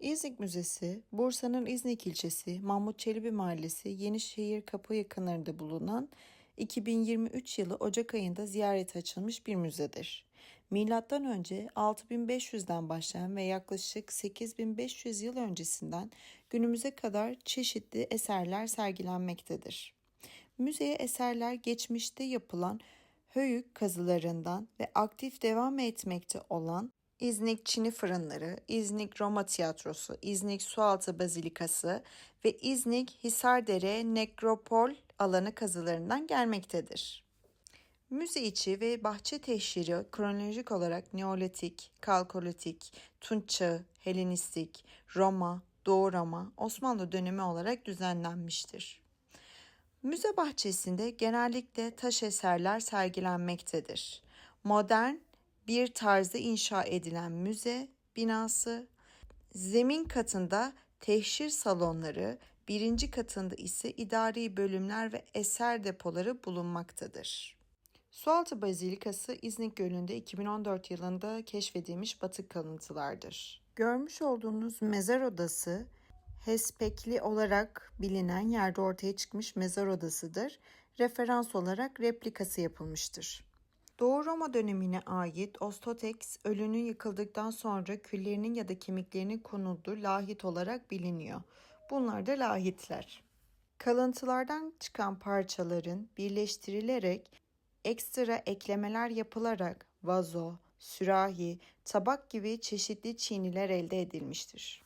İznik Müzesi, Bursa'nın İznik ilçesi, Mahmut Çelebi Mahallesi, Yenişehir Kapı yakınlarında bulunan 2023 yılı Ocak ayında ziyarete açılmış bir müzedir. Milattan önce 6500'den başlayan ve yaklaşık 8500 yıl öncesinden günümüze kadar çeşitli eserler sergilenmektedir. Müzeye eserler geçmişte yapılan höyük kazılarından ve aktif devam etmekte olan İznik Çini Fırınları, İznik Roma Tiyatrosu, İznik Sualtı Bazilikası ve İznik Hisardere Nekropol alanı kazılarından gelmektedir. Müze içi ve bahçe teşhiri kronolojik olarak Neolitik, Kalkolitik, Tunç Çağı, Helenistik, Roma, Doğu Roma, Osmanlı dönemi olarak düzenlenmiştir. Müze bahçesinde genellikle taş eserler sergilenmektedir. Modern bir tarzda inşa edilen müze binası, zemin katında teşhir salonları, birinci katında ise idari bölümler ve eser depoları bulunmaktadır. Sualtı Bazilikası İznik Gölü'nde 2014 yılında keşfedilmiş batık kalıntılardır. Görmüş olduğunuz mezar odası Hespekli olarak bilinen yerde ortaya çıkmış mezar odasıdır. Referans olarak replikası yapılmıştır. Doğu Roma dönemine ait Ostotex ölünün yıkıldıktan sonra küllerinin ya da kemiklerinin konulduğu lahit olarak biliniyor. Bunlar da lahitler. Kalıntılardan çıkan parçaların birleştirilerek ekstra eklemeler yapılarak vazo, sürahi, tabak gibi çeşitli çiniler elde edilmiştir.